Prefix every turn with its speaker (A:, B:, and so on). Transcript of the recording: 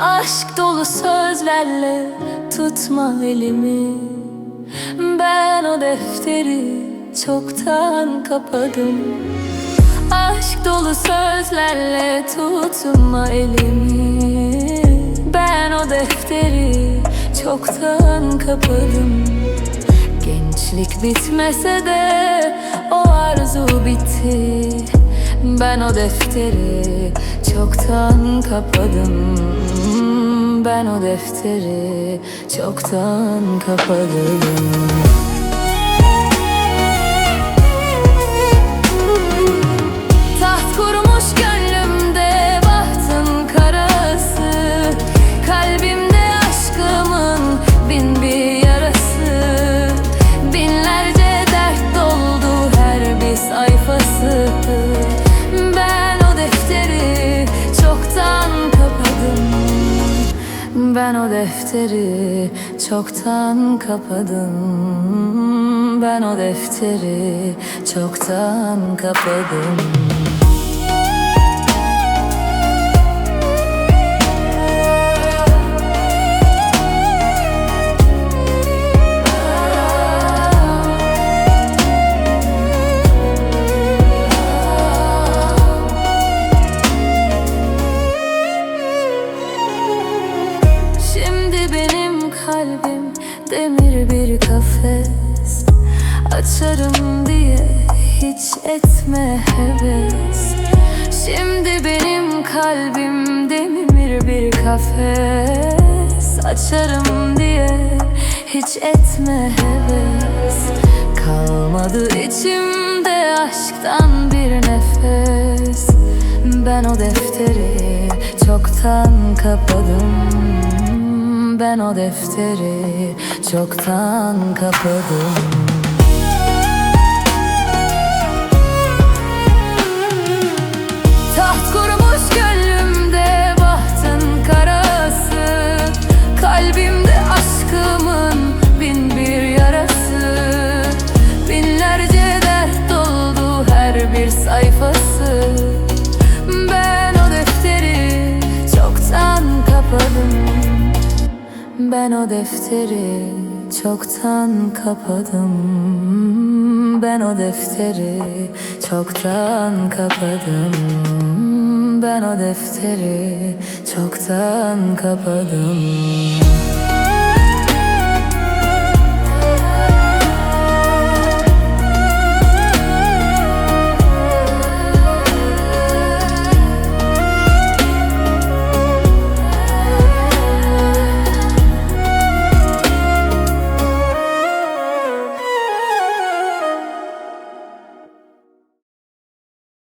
A: Aşk dolu sözlerle tutma elimi. Ben o defteri çoktan kapadım. Aşk dolu sözlerle tutma elimi. Ben o defteri çoktan kapadım. Gençlik bitmese de o arzu bitti Ben o defteri çoktan kapadım. Ben o defteri çoktan kapadım defteri çoktan kapadım. Ben o defteri çoktan kapadım kalbim demir bir kafes. Açarım diye hiç etme heves. Şimdi benim kalbim demir bir kafes. Açarım diye hiç etme heves. Kalmadı içimde aşktan bir nefes. Ben o defteri çoktan kapadım Ben o defteri çoktan kapadım. Taht kurmuş gönlümde bahtın karası Kalbimde aşkımın bin bir yarası. Binlerce dert doldu her bir sayfası Ben o defteri çoktan kapadım. Ben o defteri çoktan kapadım. Ben o defteri çoktan kapadım